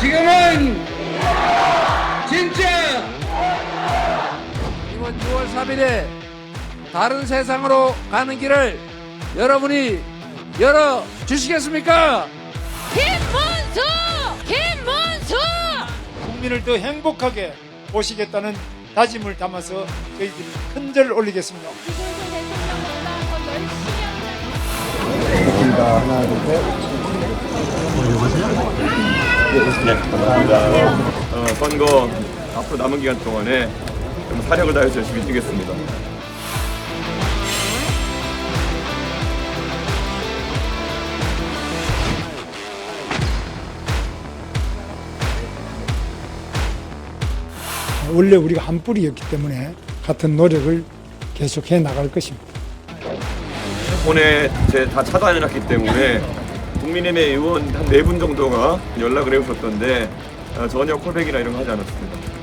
지금은 진짜 이번 6월 3일에 다른 세상으로 가는 길을 여러분이 열어 주시겠습니까? 김문수! 김문수! 국민을 더 행복하게 모시겠다는 다짐을 담아서 저희들이 큰절 올리겠습니다. 대통령 올라온 거 열심히 합니다. 네, 감사합니다. 어, 선거 앞으로 남은 기간 동안에 좀 사력을 다해서 열심히 뛰겠습니다. 원래 우리가 한 뿌리였기 때문에 같은 노력을 계속해 나갈 것입니다. 제다 차단해놨기 때문에 국민의힘의 의원 한 네 분 정도가 연락을 해오셨던데 어, 전혀 콜백이나 이런 거 하지 않았습니다.